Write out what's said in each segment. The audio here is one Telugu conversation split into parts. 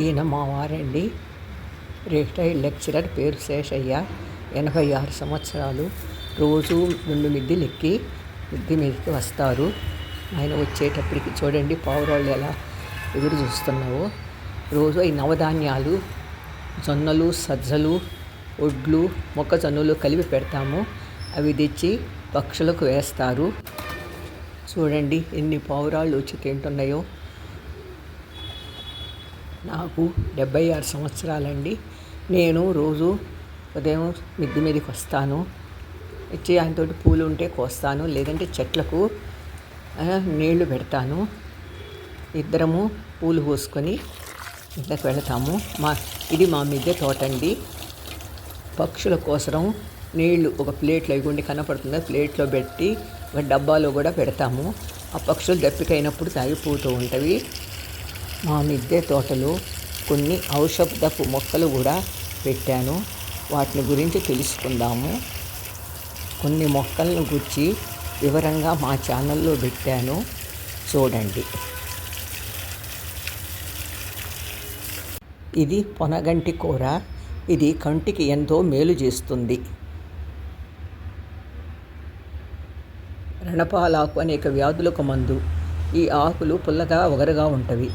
ఈయన మా వారండి రిటైర్డ్ లెక్చరర్ పేరు శేషయ్య. ఎనభై ఆరు సంవత్సరాలు. రోజు రెండు మిద్దెలు ఎక్కి మిద్ది మీదకి వస్తారు. ఆయన వచ్చేటప్పటికి చూడండి పావురాళ్ళు ఎలా ఎదురు చూస్తున్నావో. రోజు ఈ నవధాన్యాలు జొన్నలు సజ్జలు ఒడ్లు మొక్కజొన్నలు కలిపి పెడతాము. అవి తెచ్చి పక్షులకు వేస్తారు. చూడండి ఎన్ని పావురాళ్ళు వచ్చి తింటున్నాయో. నాకు డెబ్బై ఆరు సంవత్సరాలండి. నేను రోజు ఉదయం మిద్దె మీదకి వస్తాను. వచ్చి ఆయనతోటి పూలు ఉంటే కోస్తాను. లేదంటే చెట్లకు నీళ్ళు పెడతాను. ఇద్దరము పూలు పోసుకొని ఇంట్లోకి వెళతాము. మా ఇది మా మిద్దె తోట అండి పక్షుల కోసరం నీళ్ళు ఒక ప్లేట్లో ఇగుండి కనపడుతుంది. ప్లేట్లో పెట్టి ఒక డబ్బాలో కూడా పెడతాము. ఆ పక్షులు దప్పికైనప్పుడు తాగిపోతూ ఉంటవి మా మిద్దె తోటలో కొన్ని ఔషధపు మొక్కలు కూడా పెట్టాను. వాటిని గురించి తెలుసుకుందాము. కొన్ని మొక్కలను గురించి వివరంగా మా ఛానల్లో పెట్టాను. చూడండి. ఇది పొనగంటి కూర. ఇది కంటికి ఎంతో మేలు చేస్తుంది. రణపాలాకు అనేక వ్యాధులకు మందు. ఈ ఆకులు పుల్లగా ఒగరుగా ఉంటవి.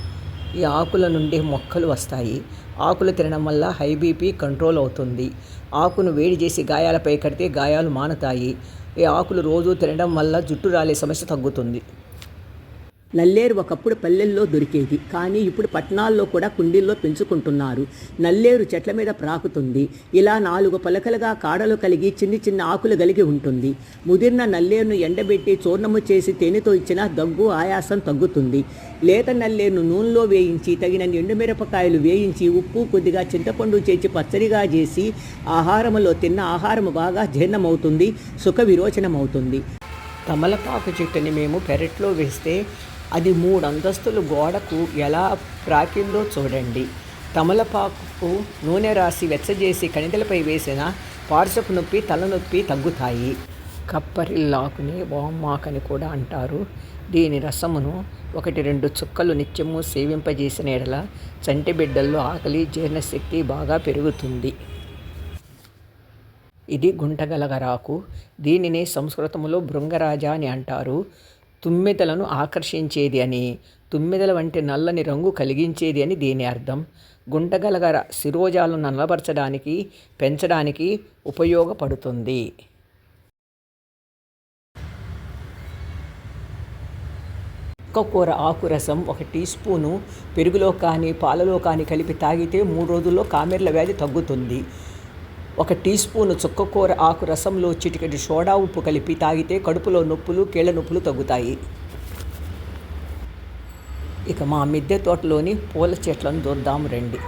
ఈ ఆకుల నుండి మొక్కలు వస్తాయి. ఆకులు తినడం వల్ల హై బీపీ కంట్రోల్ అవుతుంది. ఆకును వేడి చేసి గాయాలపై కడితే గాయాలు మానుతాయి. ఈ ఆకులు రోజు తినడం వల్ల జుట్టు రాలే సమస్య తగ్గుతుంది. నల్లేరు ఒకప్పుడు పల్లెల్లో దొరికేది. కానీ ఇప్పుడు పట్టణాల్లో కూడా కుండీల్లో పెంచుకుంటున్నారు. నల్లేరు చెట్ల మీద ప్రాకుతుంది. ఇలా నాలుగు పలకలుగా కాడలు కలిగి చిన్ని చిన్న ఆకులు కలిగి ఉంటుంది. ముదిరిన నల్లేరును ఎండబెట్టి చూర్ణము చేసి తేనెతో ఇచ్చిన దగ్గు ఆయాసం తగ్గుతుంది. లేత నల్లేరును నూనెలో వేయించి తగినన్ని ఎండుమిరపకాయలు వేయించి ఉప్పు కొద్దిగా చింతపండు చేసి పచ్చడిగా చేసి ఆహారములో తిన్న ఆహారము బాగా జీర్ణమవుతుంది సుఖ విరోచనమవుతుంది. తమలపాకు చెట్టుని మేము పెరట్లో వేస్తే అది మూడు అంతస్తులు గోడకు ఎలా ప్రాకిందో చూడండి. తమలపాకు నూనె రాసి వెచ్చజేసి కణిదలపై వేసిన పార్శ్వపు నొప్పి తలనొప్పి తగ్గుతాయి. కప్పరిల్లాకుని వామ్మాకని కూడా అంటారు. దీని రసమును ఒకటి రెండు చుక్కలు నిత్యము సేవింపజేసిన ఎడల చంటి బిడ్డల్లో ఆకలి జీర్ణశక్తి బాగా పెరుగుతుంది. ఇది గుంటగలగరాకు దీనిని సంస్కృతంలో భృంగరాజ అని అంటారు. తుమ్మెదలను ఆకర్షించేది అని తుమ్మెదల వంటి నల్లని రంగు కలిగించేది అని దీని అర్థం. గుంటగలగర శిరోజాలను నల్లబరచడానికి పెంచడానికి ఉపయోగపడుతుంది. కూర ఆకు రసం ఒక టీ స్పూను పెరుగులో కానీ పాలలో కానీ కలిపి తాగితే మూడు రోజుల్లో కామెర్ల వ్యాధి తగ్గుతుంది. ఒక టీ స్పూను చుక్కకూర ఆకు రసంలో చిటికెడు సోడా ఉప్పు కలిపి తాగితే కడుపులో నొప్పులు కీళ్ళ నొప్పులు తగ్గుతాయి. ఇక మా మిద్దె తోటలోని పూల చెట్లను చూద్దాం రండి.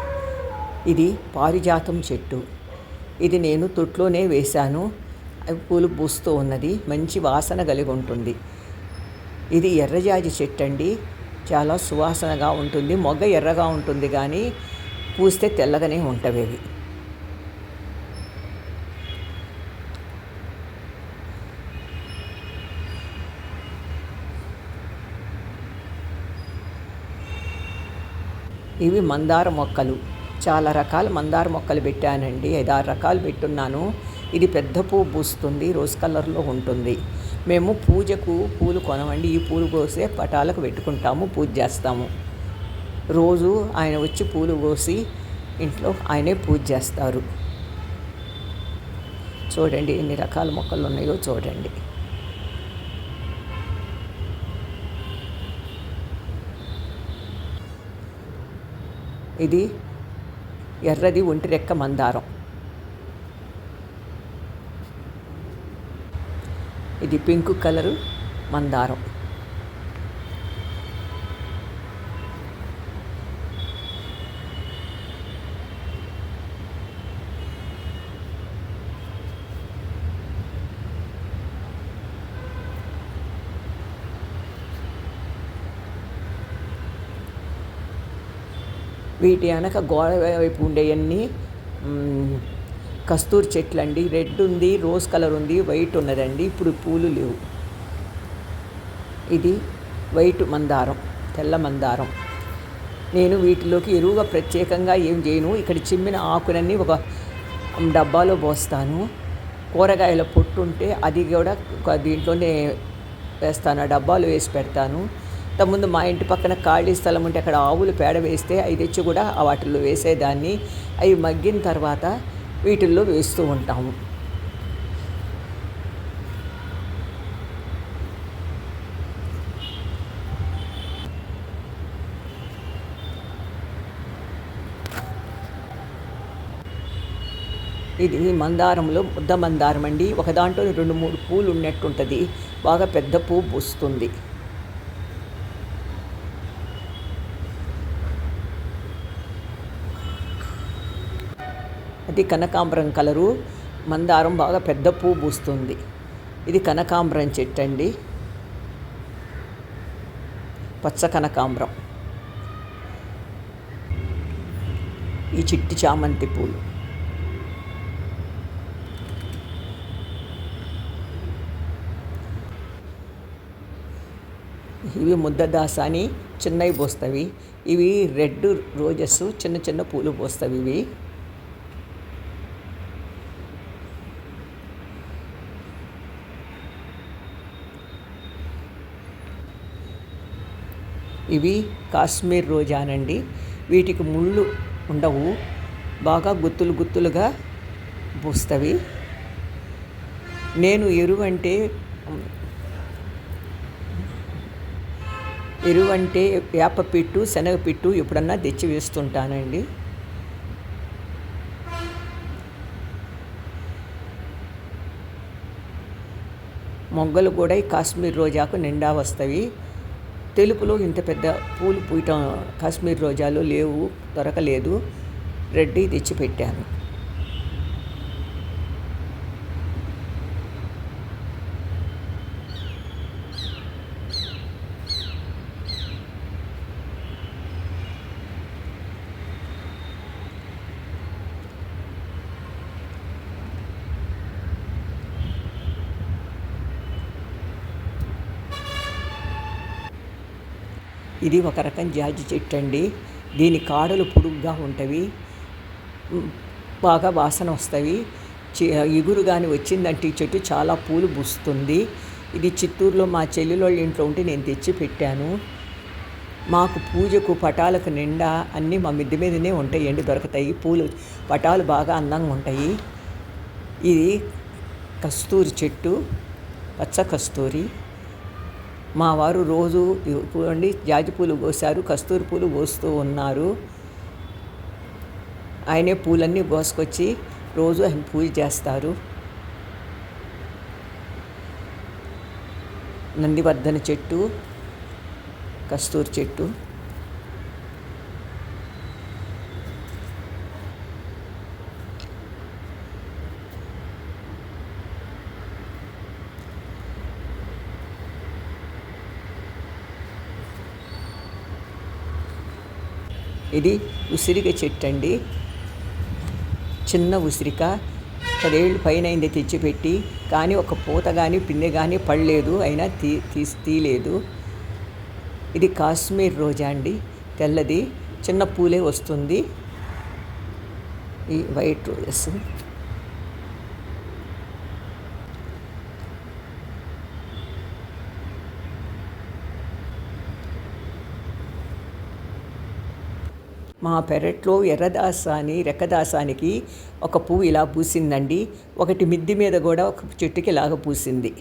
ఇది పారిజాతం చెట్టు. ఇది నేను తొట్లోనే వేశాను. అవి పూలు పూస్తూ ఉన్నది. మంచి వాసన కలిగి ఉంటుంది. ఇది ఎర్రజాజి చెట్టు అండి చాలా సువాసనగా ఉంటుంది. మొగ్గ ఎర్రగా ఉంటుంది కానీ పూస్తే తెల్లగానే ఉంటవేవి. ఇవి మందార మొక్కలు. చాలా రకాల మందార మొక్కలు పెట్టానండి. ఐదారు రకాలు పెట్టున్నాను. ఇది పెద్ద పువ్వు పూస్తుంది. రోజ్ కలర్లో ఉంటుంది. మేము పూజకు పూలు కొనమండి. ఈ పూలు కోసే పటాలకు పెట్టుకుంటాము. పూజ చేస్తాము. రోజు ఆయన వచ్చి పూలు కోసి ఇంట్లో ఆయనే పూజ చేస్తారు. చూడండి ఎన్ని రకాల మొక్కలు ఉన్నాయో చూడండి. ఇది ఎర్రది ఒంటిరెక్క మందారం. ఇది పింక్ కలరు మందారం. వీటి వెనక గోడ వైపు ఉండేవన్నీ కస్తూరి చెట్లు అండి రెడ్ ఉంది రోజ్ కలర్ ఉంది వైట్ ఉన్నదండి. ఇప్పుడు పూలు లేవు. ఇది వైట్ మందారం తెల్ల మందారం. నేను వీటిలోకి ఎరువుగా ప్రత్యేకంగా ఏం చేయను. ఇక్కడ చిమ్మిన ఆకులన్నీ ఒక డబ్బాలో పోస్తాను. కూరగాయల పొట్టు ఉంటే అది కూడా ఒక దీంట్లోనే వేస్తాను. ఆ డబ్బాలో వేసి పెడతాను. ముందు మా ఇంటి పక్కన ఖాళీ స్థలం ఉంటే అక్కడ ఆవులు పేడ వేస్తే అవి తెచ్చి కూడా ఆ వాటిల్లో వేసేదాన్ని. అవి మగ్గిన తర్వాత వీటిల్లో వేస్తూ ఉంటాము. ఇది మందారంలో ముద్ద మందారం అండి. ఒక దాంట్లో రెండు మూడు పూలు ఉన్నట్టుంటుంది. బాగా పెద్ద పువ్వు పూస్తుంది. అది కనకాంబరం కలరు. మందారం బాగా పెద్ద పువ్వు పూస్తుంది. ఇది కనకాంబరం చెట్టు అండి. పచ్చ కనకాంబరం. ఈ చిట్టి చామంతి పూలు. ఇవి ముద్దదాస అని చిన్నవి పోస్తవి. ఇవి రెడ్ రోజెస్ చిన్న చిన్న పూలు పోస్తవి ఇవి ఇవి కాశ్మీర్ రోజానండి. వీటికి ముళ్ళు ఉండవు. బాగా గుత్తులు గుత్తులుగా పూస్తవి. నేను ఎరువంటే ఎరువంటే వేప పిట్టు వేపపిట్టు శనగపిట్టు ఎప్పుడన్నా తెచ్చి వేస్తుంటానండి. మొగ్గలు కూడా ఈ కాశ్మీర్ రోజాకు నిండా వస్తాయి తెలుపులో ఇంత పెద్ద పూలు పూయటం కాశ్మీర్ రోజాలు లేవు దొరకలేదు. రెడ్డి తెచ్చిపెట్టాను ఇది ఒక రకం జాజి చెట్టు అండి దీని కాడలు పొడుగ్గా ఉంటవి. బాగా వాసన వస్తాయి ఎగురు కానీ వచ్చిందంటే ఈ చెట్టు చాలా పూలు పూస్తుంది. ఇది చిత్తూరులో మా చెల్లెలోళ్ళ ఇంట్లో ఉంటే నేను తెచ్చి పెట్టాను. మాకు పూజకు పటాలకు నిండా అన్నీ మా మిద్దె మీదనే ఉంటాయి. ఎండి దొరుకుతాయి. పూలు పటాలు బాగా అందంగా ఉంటాయి. ఇది కస్తూరి చెట్టు పచ్చ కస్తూరి. మా వారు రోజు చూడండి జాజి పూలు కోసారు కస్తూరి పూలు కోస్తూ ఉన్నారు. ఆయనే పూలన్నీ కోసుకొచ్చి రోజు ఆయన పూజ చేస్తారు. నందివర్ధన చెట్టు కస్తూరి చెట్టు. ఇది ఉసిరిక చెట్టు అండి. చిన్న ఉసిరిక. పదేళ్ళు పైన అయింది తెచ్చిపెట్టి కానీ ఒక పూత కానీ పిండి కానీ పడలేదు అయినా తీ తీసి తీయలేదు ఇది కాశ్మీర్ రోజా అండి తెల్లది. చిన్న పూలే వస్తుంది. ఈ వైట్ రోజెస్ మా పెరట్లో ఎర్రదాసాని రెక్కదాసానికి ఒక పువ్వు ఇలా పూసిందండి. ఒకటి మిద్ది మీద కూడా ఒక చెట్టుకి ఇలాగ పూసింది.